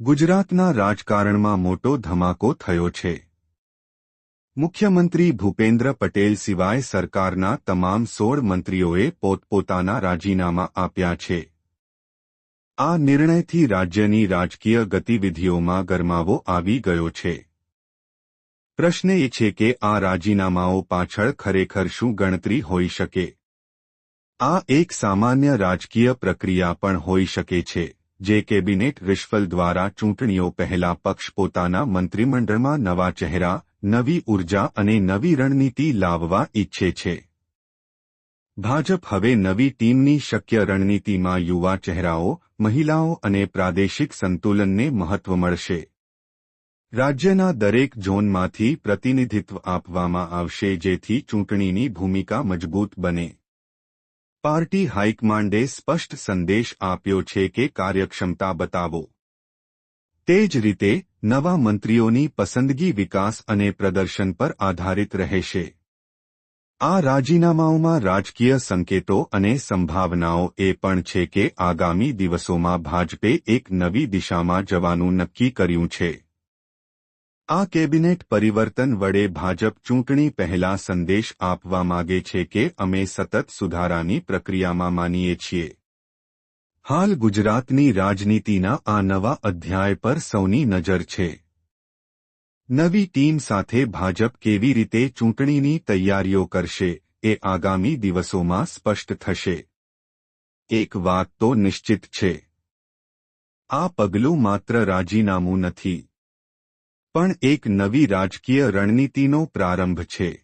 ગુજરાતના રાજકારણમાં મોટો ધમાકો થયો છે. મુખ્યમંત્રી ભૂપેન્દ્ર પટેલ સિવાય સરકારના તમામ સોળ મંત્રીઓએ પોતપોતાના રાજીનામા આપ્યા છે. આ નિર્ણયથી રાજ્યની રાજકીય ગતિવિધિઓમાં ગરમાવો આવી ગયો છે. પ્રશ્ન એ છે કે આ રાજીનામાઓ પાછળ ખરેખર શું ગણતરી હોઈ શકે? આ એક સામાન્ય રાજકીય પ્રક્રિયા પણ હોઈ શકે છે. જે કેબિનેટ રિશફલ દ્વારા ચૂંટણીઓ પહેલા પક્ષ પોતાના મંત્રીમંડળમાં નવા ચહેરા, નવી ઊર્જા અને નવી રણનીતિ લાવવા ઈચ્છે છે. ભાજપ હવે નવી ટીમની શક્ય રણનીતિમાં યુવા ચહેરાઓ, મહિલાઓ અને પ્રાદેશિક સંતુલનને મહત્વ મળશે. રાજ્યના દરેક ઝોનમાંથી પ્રતિનિધિત્વ આપવામાં આવશે જેથી ચૂંટણીની ભૂમિકા મજબૂત બને. પાર્ટી હાઈકમાન્ડે સ્પષ્ટ સંદેશ આપ્યો છે કે કાર્યક્ષમતા બતાવો. તે જ રીતે, નવા મંત્રીઓની પસંદગી વિકાસ અને પ્રદર્શન પર આધારિત રહેશે. આ રાજીનામાઓમાં રાજકીય સંકેતો અને સંભાવનાઓ એ પણ છે કે આગામી દિવસોમાં ભાજપે એક નવી દિશામાં જવાનું નક્કી કર્યું છે. આ કેબિનેટ પરિવર્તન વડે ભાજપ ચૂંટણી પહેલા સંદેશ આપવા માગે છે કે અમે સતત સુધારાની પ્રક્રિયામાં માનીએ છીએ. હાલ ગુજરાતની રાજનીતિના આ નવા અધ્યાય પર સૌની નજર છે. નવી ટીમ સાથે ભાજપ કેવી રીતે ચૂંટણીની તૈયારીઓ કરશે એ આગામી દિવસોમાં સ્પષ્ટ થશે. એક વાત તો નિશ્ચિત છે. આ પગલું માત્ર રાજીનામું નથી. પણ એક નવી રાજકીય રણનીતિનો પ્રારંભ છે.